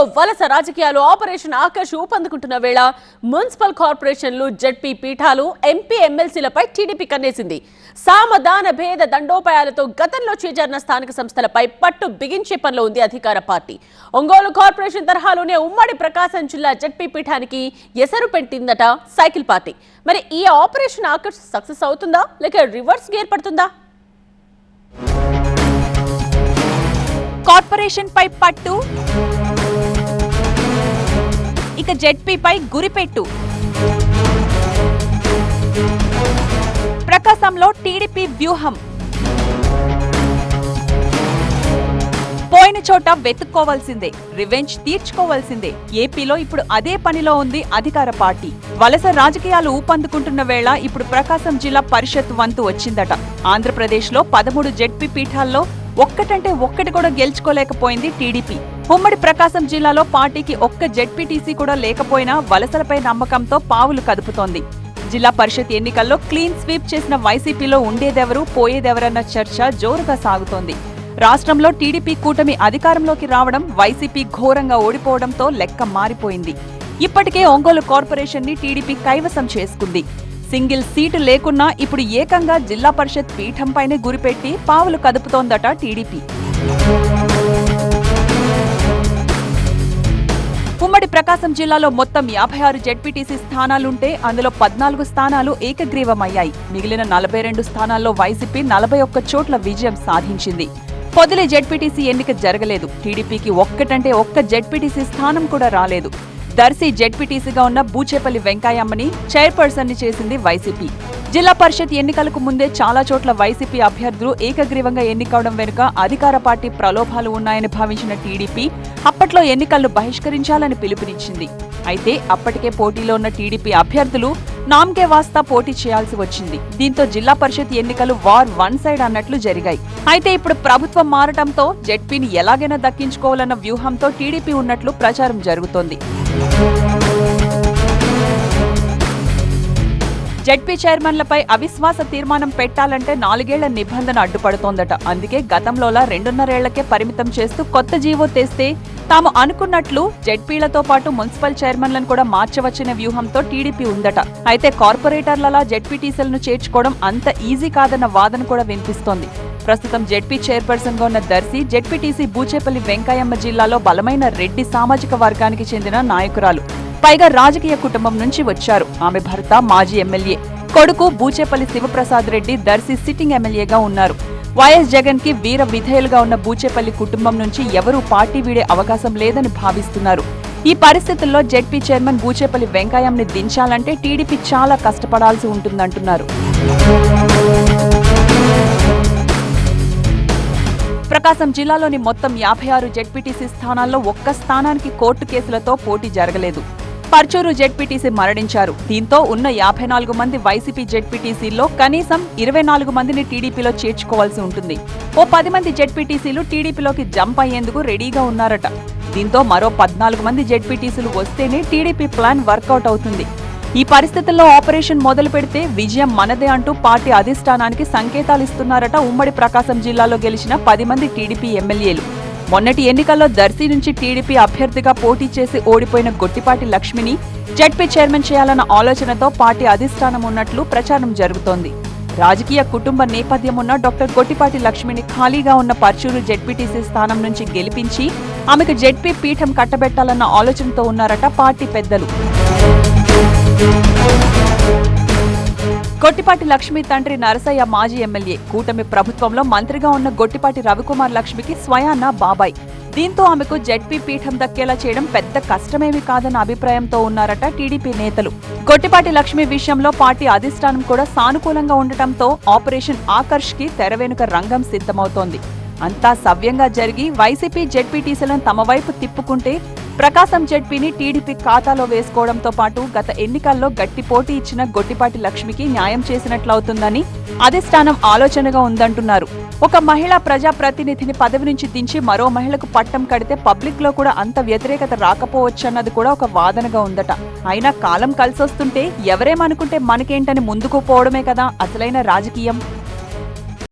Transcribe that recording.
ఏపీలో వలస రాజకీయాలు ఆపరేషన్ ఆకర్ష్ ఊపందుకుంటున్న వేళ మున్సిపల్ కార్పొరేషన్లు జడ్పీ పీఠాలు ఎంపీ ఎమ్మెల్సీలపై టీడీపీ కన్నేసింది. సామదాన భేద దండోపాయాలతో గతంలో చేజారిన స్థానిక సంస్థలపై పట్టు బిగించే పనిలో ఉంది అధికార పార్టీ. ఒంగోలు కార్పొరేషన్ తరహాలోనే ఉమ్మడి ప్రకాశం జిల్లా జడ్పీ పీఠానికి ఎసరు పెట్టిందట సైకిల్ పార్టీ. మరి ఈ ఆపరేషన్ ఆకర్ష్ సక్సెస్ అవుతుందా? లేక రివర్స్ గేర్ పడుతుందా కార్పొరేషన్ పై పట్టు ఇక జెడ్పీపై గురిపెట్టు. ప్రకాశంలో టీడీపీ వ్యూహం. పోయిన చోట వెతుక్కోవాల్సిందే రివెంజ్ తీర్చుకోవాల్సిందే. ఏపీలో ఇప్పుడు అదే పనిలో ఉంది అధికార పార్టీ. వలస రాజకీయాలు ఊపందుకుంటున్న వేళ ఇప్పుడు ప్రకాశం జిల్లా పరిషత్ వంతు వచ్చిందట. ఆంధ్రప్రదేశ్లో పదమూడు జెడ్పీ పీఠాల్లో ఒక్కటంటే ఒక్కటి కూడా గెలుచుకోలేకపోయింది టీడీపీ. ఉమ్మడి ప్రకాశం జిల్లాలో పార్టీకి ఒక్క జెడ్పీటీసీ కూడా లేకపోయినా వలసలపై నమ్మకంతో పావులు కదుపుతోంది. జిల్లా పరిషత్ ఎన్నికల్లో క్లీన్ స్వీప్ చేసిన వైసీపీలో ఉండేదెవరు పోయేదెవరన్న చర్చ జోరుగా సాగుతోంది. రాష్ట్రంలో టీడీపీ కూటమి అధికారంలోకి రావడం వైసీపీ ఘోరంగా ఓడిపోవడంతో లెక్క మారిపోయింది. ఇప్పటికే ఒంగోలు కార్పొరేషన్ని టీడీపీ కైవసం చేసుకుంది. సింగిల్ సీటు లేకున్నా ఇప్పుడు ఏకంగా జిల్లా పరిషత్ పీఠంపైనే గురిపెట్టి పావులు కదుపుతోందట టీడీపీ. ప్రకాశం జిల్లాలో మొత్తం యాభై ఆరు జెడ్పీటీసీ స్థానాలుంటే అందులో పద్నాలుగు స్థానాలు ఏకగ్రీవమయ్యాయి. మిగిలిన నలభై రెండు స్థానాల్లో వైసీపీ నలభై ఒక్క చోట్ల విజయం సాధించింది. పొదిలి జెడ్పీటీసీ ఎన్నిక జరగలేదు. టీడీపీకి ఒక్కటంటే ఒక్క జెడ్పీటీసీ స్థానం కూడా రాలేదు. దర్శి జెడ్పీటీసీగా ఉన్న బూచేపల్లి వెంకయ్యమ్మని చైర్పర్సన్ని చేసింది వైసీపీ. జిల్లా పరిషత్ ఎన్నికలకు ముందే చాలా చోట్ల వైసీపీ అభ్యర్థులు ఏకగ్రీవంగా ఎన్నికవడం వెనుక అధికార పార్టీ ప్రలోభాలు ఉన్నాయని భావించిన టీడీపీ అప్పట్లో ఎన్నికలను బహిష్కరించాలని పిలుపునిచ్చింది. అయితే అప్పటికే పోటీలో ఉన్న టీడీపీ అభ్యర్థులు నామ్కే వాస్తా పోటీ చేయాల్సి వచ్చింది. దీంతో జిల్లా పరిషత్ ఎన్నికలు వార్ వన్ సైడ్ అన్నట్లు జరిగాయి. అయితే ఇప్పుడు ప్రభుత్వం మారటంతో జెడ్పీని ఎలాగైనా దక్కించుకోవాలన్న వ్యూహంతో టీడీపీ ఉన్నట్లు ప్రచారం జరుగుతోంది. జడ్పీ చైర్మన్లపై అవిశ్వాస తీర్మానం పెట్టాలంటే నాలుగేళ్ళ నిబంధన అడ్డుపడుతోందట. అందుకే గతంలోలా రెండున్నరేళ్ళకే పరిమితం చేస్తూ కొత్త జీవో తెస్తే తాము అనుకున్నట్లు జెడ్పీలతో పాటు మున్సిపల్ చైర్మన్లను కూడా మార్చవచ్చనే వ్యూహంతో టీడీపీ ఉందట. అయితే కార్పొరేటర్లలా జెడ్పీటీసీలను చేర్చుకోవడం అంత ఈజీ కాదన్న వాదన కూడా వినిపిస్తోంది. ప్రస్తుతం జెడ్పీ చైర్పర్సన్గా ఉన్న దర్శి జెడ్పీటీసీ బూచేపల్లి వెంకయ్యమ్మ జిల్లాలో బలమైన రెడ్డి సామాజిక వర్గానికి చెందిన నాయకురాలు. పైగా రాజకీయ కుటుంబం నుంచి వచ్చారు. ఆమె భర్త మాజీ ఎమ్మెల్యే. కొడుకు బూచేపల్లి శివప్రసాద్ రెడ్డి దర్శి సిట్టింగ్ ఎమ్మెల్యేగా ఉన్నారు. వైఎస్ జగన్కి వీర విధేయులుగా ఉన్న బూచేపల్లి కుటుంబం నుంచి ఎవరూ పార్టీ వీడే అవకాశం లేదని భావిస్తున్నారు. ఈ పరిస్థితుల్లో జెడ్పీ చైర్మన్ బూచేపల్లి వెంకయ్యంని దించాలంటే టీడీపీ చాలా కష్టపడాల్సి ఉంటుందంటున్నారు. ప్రకాశం జిల్లాలోని మొత్తం యాభై ఆరు జెడ్పీటీసీ స్థానాల్లో ఒక్క స్థానానికి కోర్టు కేసులతో పోటీ జరగలేదు. పర్చూరు జెడ్పీటీసీ మరణించారు. దీంతో ఉన్న యాభై నాలుగు మంది వైసీపీ జెడ్పీటీసీల్లో కనీసం ఇరవై నాలుగు మందిని టీడీపీలో చేర్చుకోవాల్సి ఉంటుంది. ఓ పది మంది జెడ్పీటీసీలు టీడీపీలోకి జంప్ అయ్యేందుకు రెడీగా ఉన్నారట. దీంతో మరో పద్నాలుగు మంది జెడ్పీటీసీలు వస్తేనే టీడీపీ ప్లాన్ వర్కౌట్ అవుతుంది. ఈ పరిస్థితుల్లో ఆపరేషన్ మొదలు పెడితే విజయం మనదే అంటూ పార్టీ అధిష్టానానికి సంకేతాలు ఇస్తున్నారట ఉమ్మడి ప్రకాశం జిల్లాలో గెలిచిన పది మంది టీడీపీ ఎమ్మెల్యేలు. మొన్నటి ఎన్నికల్లో దర్శి నుంచి టీడీపీ అభ్యర్థిగా పోటీ చేసి ఓడిపోయిన గొట్టిపాటి లక్ష్మిని జడ్పీ చైర్మన్ చేయాలన్న ఆలోచనతో పార్టీ అధిష్టానం ఉన్నట్లు ప్రచారం జరుగుతోంది. రాజకీయ కుటుంబ నేపథ్యం ఉన్న డాక్టర్ గొట్టిపాటి లక్ష్మిని ఖాళీగా ఉన్న పర్చూరు జెడ్పీటీసీ స్థానం నుంచి గెలిపించి ఆమెకు జెడ్పీ పీఠం కట్టబెట్టాలన్న ఆలోచనతో ఉన్నారట పార్టీ పెద్దలు. గొట్టిపాటి లక్ష్మి తండ్రి నరసయ్య మాజీ ఎమ్మెల్యే. కూటమి ప్రభుత్వంలో మంత్రిగా ఉన్న గొట్టిపాటి రవికుమార్ లక్ష్మికి స్వయాన్న బాబాయ్. దీంతో ఆమెకు జడ్పీ పీఠం దక్కేలా చేయడం పెద్ద కష్టమేమీ కాదన్న అభిప్రాయంతో ఉన్నారట టీడీపీ నేతలు. గొట్టిపాటి లక్ష్మి విషయంలో పార్టీ అధిష్టానం కూడా సానుకూలంగా ఉండటంతో ఆపరేషన్ ఆకర్ష్కి తెరవేనుక రంగం సిద్ధమవుతోంది. అంతా సవ్యంగా జరిగి వైసీపీ జెడ్పీటీసీలను తమ వైపు తిప్పుకుంటే ప్రకాశం జెడ్పీని టీడీపీ ఖాతాలో వేసుకోవడంతో పాటు గత ఎన్నికల్లో గట్టి పోటీ ఇచ్చిన గొట్టిపాటి లక్ష్మికి న్యాయం చేసినట్లవుతుందని అధిష్టానం ఆలోచనగా ఉందంటున్నారు. ఒక మహిళా ప్రజాప్రతినిధిని పదవి నుంచి దించి మరో మహిళకు పట్టం కడితే పబ్లిక్లో కూడా అంత వ్యతిరేకత రాకపోవచ్చన్నది కూడా ఒక వాదనగా ఉందట. అయినా కాలం కలిసొస్తుంటే ఎవరేమనుకుంటే మనకేంటని ముందుకు పోవడమే కదా అసలైన రాజకీయం.